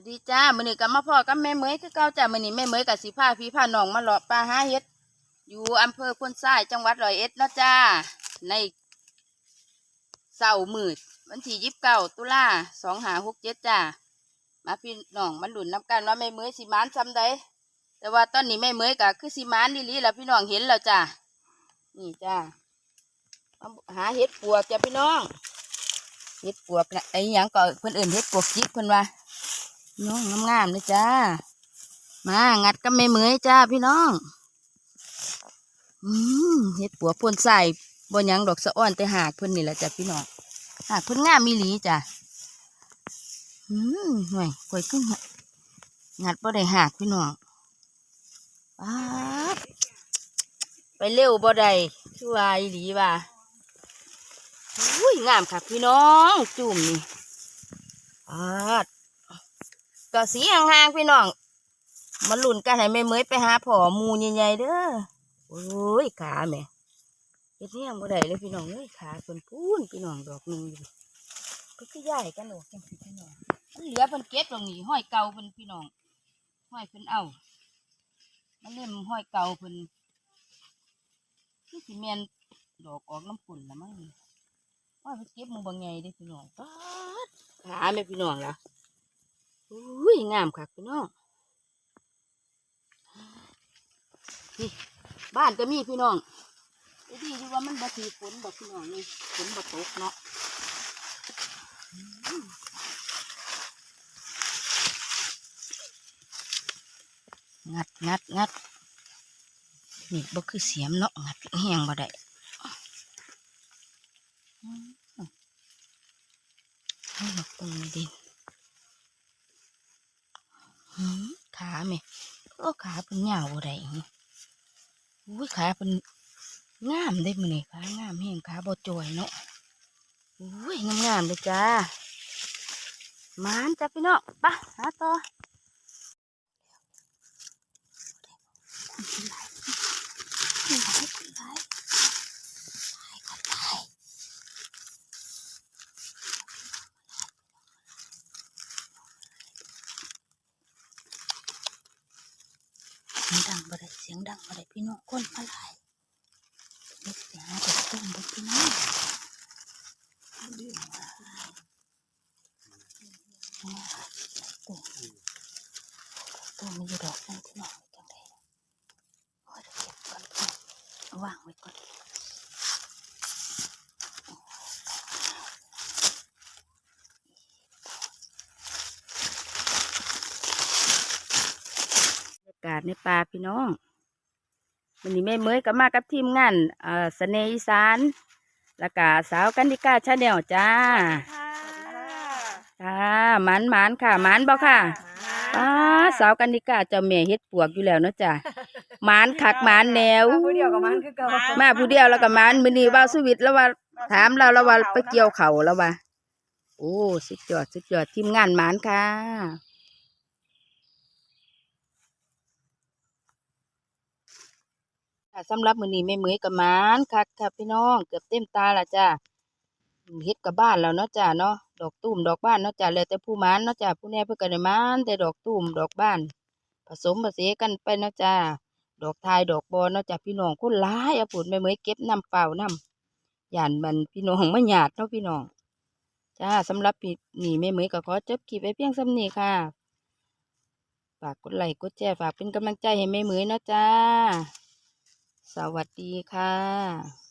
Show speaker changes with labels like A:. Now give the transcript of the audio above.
A: วัสดีจ้ามื้อนี้ก็มาพ่อกับแม่เมยคือเก่าจ้ามือนี้แม่เมยกับสิพาพี่พาน้องมาเลาะป่าห้าเฮ็ด อยู่อำเภอพนทรายจังหวัดร้อยเอ็ดนะจ้า ในเสาร์มืดวันที่ยี่สิบเก้าตุลาสองหาหกเจ็ดจ้า มาพี่น้องมันหลุนน้ำกันว่าแม่เมยสิมานซ้ำใดแต่ว่าตอนนี้แม่เมยก็คือสิมานดีๆแล้วพี่น้องเห็นแล้วจ้า นี่จ้ามาหาเห็ดปวกจ้าพี่น้อง เห็ดปวกนะไอ้ยังก็เพิ่นอื่นเห็ดปวกจิกเพิ่นว่า น้องงามๆเลยจ้า มา งัดกับแม่เหมยจ้าพี่น้อง อืมเห็ดปัวพ่นใส่บนยังดอกสะอ้อนแต่หากเพิ่นนี่แหละจ้ะพี่น้องหากเพิ่นงามมีหลีจ้ะ อืมห่วยข่อยขึ้นงัดบ่ได้หากพี่น้องป๊าไปเร็วบ่ได้ช่วอีหลีว่ะอุ้ยงามค่ะพี่น้อง จุ่มนี่ป๊าด ก็สีห่างๆพี่น้องมาหลุ่นกันให้แม่เมยไปหาผอมูใหญ่ๆเด้อโอ้ยขาแม่เฮ็ดเนี่ยบ่ได้เลยพี่น้องเอ้ยขาเพิ่นพูนพี่น้องดอกหนึงอยู่ก็คือใหญ่กันดอกจังซี่พี่น้องมันเหลือเพิ่นเก็บตรงนี้ห้อยเก่าเพิ่นพี่น้องห้อยเพิ่นเอามันเล่มห้อยเก่าเพิ่นคือสิแม่นดอกออกน้ำปุ่นละมั้งนี่ห้อยเพิ่นเก็บหมูบางไงเด้อพี่น้องป๊าดขาแม่พี่น้องล่ะ อุ้ยงามคักพี่น้องนี่บ้านก็มีพี่น้องไอ้ดีที่ว่ามันบ่ถือฝนบอกพี่น้องนี่ฝนบ่ตกเนาะงัดงัดงัดนี่บ่คือเสียมเนาะงัดแห้งบ่ได้อืมให้ดอกตรงนี้ดินหืมขาแม่ โอ้ขาเป็นเหงาบ่ได้นี่อุ้ยขาเป็นงามได้มือนี่ขางามแห้งขาบอจอยเนาะอุ้ยงามงามเลยจ้ามานจ้ะพี่น้องไปะหาต่อ ดังบ่ได้เสียงดังบ่ได้พี่น้องคนมาหลายเด็กเสียงหาแต่ต้มบ่พี่น้องตุ้มตุ้มมีอยู่ดอกนั่นพี่น้องจังไดโอ้ยเดี๋ยวเก็บก่อนพี่น้องเอาวางไว้ก่อนบรรยากา ศในป่าพี่น้องวันนี้แม่เมยก็มากับทีมงานเอ่อเสน่ห์อีสานแล้วก็สาวกันดิกาชาแนลจ้าค่ะหมันหมันค่ะหมันบ่ค่ะป้าสาวกันดิกาเจ้าแม่เฮ็ดปวกอยู่แล้วเนาะจ้ะหมันคักหมันแนว
B: ผู้เดียวกับมันคือเก่า
A: มาผู้เดียวแล้วก็หมันมื้อนี้บ่าวสุวิทย์แล้วว่าถามเราแล้วว่าไปเกี่ยวเขาแล้วว่าโอ้สุดยอดสุดยอดทีมงานหมันค่ะ ค่ะสำหรับมือนี้แม่เหมยกับมันคักค่ะพี่น้องเกือบเต็มตาละจ้ะเฮ็ดกับบ้านแล้วเนาะจ้าเนาะดอกตุ้มดอกบ้านเนาะจ้าแล้วแต่ผู้มานเนาะจ้าผู้แน่เพิ่นก็ได้หมานแต่ดอกตุ้มดอกบ้าน ผสมผสานกันไปเนาะจ้าดอกทายดอกบอเนาะจ้าพี่น้องคนหลายเอาปุ่นแม่เมยเก็บน้ำเปล่าน้ำย่านมันพี่น้องไม่หยาดเนาะพี่น้องจ้าสำหรับปีนี้แม่เมยก็ขอจบคลิปไว้เพียงสำนี้ค่ะฝากกดไลค์กดแชร์ฝากเป็นกำลังใจให้แม่เมยเนาะจ้า สวัสดีค่ะ